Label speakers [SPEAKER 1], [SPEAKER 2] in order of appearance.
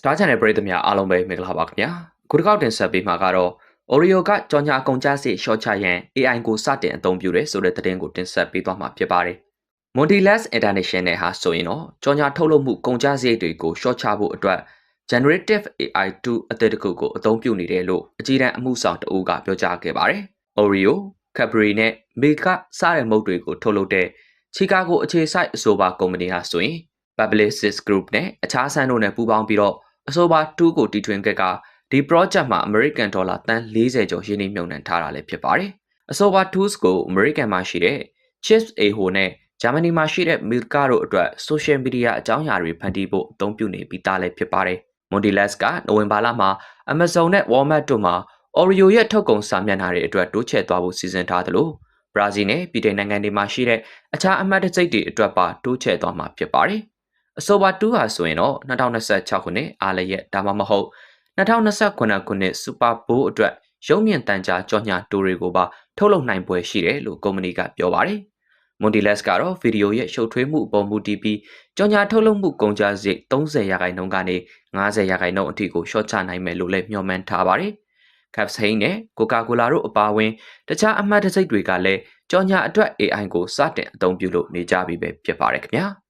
[SPEAKER 1] Star Channel ပရိသတ်များအားလုံးပဲမင်္ဂလာပါခင်ဗျာခုတစ်ခေါက်တင်ဆက်ပေးမှာကတော့ Oreo ကကြော်ညာအကုန်ကြားစေရှော့ချရန် AI ကိုစတင်အသုံးပြုတယ်ဆိုတဲ့သတင်းကိုတင်ဆက်ပေးသွားမှာဖြစ်ပါတယ် Mondelez International ဟာဆိုရင်တော့ကြော်ညာထုတ်လုပ်မှုကုန်ကျစရိတ်တွေကိုရှော့ချဖို့အတွက် Generative AI 2အသစ်တစ်ခုကိုအသုံးပြုနေတယ်လို့အကြီးတန်းအမှုဆောင်တအူးကပြောကြားခဲ့ပါတယ်။ Oreo, Cadbury နဲ့ Milka စတဲ့မုတ်တွေကိုထုတ်လုပ်တဲ့ Chicago အခြေစိုက်အဆိုပါကုမ္ပဏီဟာဆိုရင် Publicis Group နဲ့အခြားဆန်းတို့နဲ့ပူးပေါင်းပြီးတော့ အဆိုပါ2ကိုတီထွင်ခဲ့ကဒီ project မှာ American Dollar တန်40ကျော်ရင်းနှီးမြှုပ်နှံထားတာလည်းဖြစ်ပါတယ်။အဆိုပါ tools ကို American မှာရှိတဲ့ Chips Aho နဲ့ဂျာမနီမှာရှိတဲ့ Milka တို့အတွက် social media အကြောင်းအရာတွေဖန်တီးဖို့အသုံးပြုနေပြီးသားလည်းဖြစ်ပါတယ်။ Mondelez ကနိုဝင်ဘာလမှာ Amazon နဲ့ Walmart တို့မှာ Oreo ရဲ့ထုတ်ကုန်စာမျက်နှာတွေအတွက်တိုးချဲ့သွားဖို့စီစဉ်ထားသလိုဘရာဇီးနဲ့ပြည်ထောင်နိုင်ငံတွေမှာရှိတဲ့အခြားအမှတ်တံဆိပ်တွေအတွက်ပါတိုးချဲ့သွားမှာဖြစ်ပါတယ်။ အဆိုပါ2ဟာဆိုရင်တော့2026ခုနှစ်အားလရက်ဒါမှမဟုတ်2029ခုနှစ်စူပါဘိုးအတွက်ရုံးမြင့်တန်ကြားကြော်ညာတိုးတွေကိုပါထုတ်လုပ်နိုင်ပွဲရှိတယ်လို့ကုမ္ပဏီကပြောပါတယ်။ Mondelez ကတော့ဗီဒီယိုရဲ့ရှုပ်ထွေးမှုအပေါ်မူတည်ပြီးကြော်ညာထုတ်လုပ်မှုကုန်ကျစရိတ်30ရာခိုင်နှုန်းကနေ90ရာခိုင်နှုန်းအထိကိုရှော့ချနိုင်မယ်လို့လည်းမျှော်မှန်းထားပါတယ်။ Capsaicin နဲ့ Coca-Cola တို့အပါအဝင်တခြားအမှတ်တံဆိပ်တွေကလည်းကြော်ညာအတွက် AI ကိုစတင်အသုံးပြုလို့နေကြပြီပဲဖြစ်ပါတယ်ခင်ဗျာ။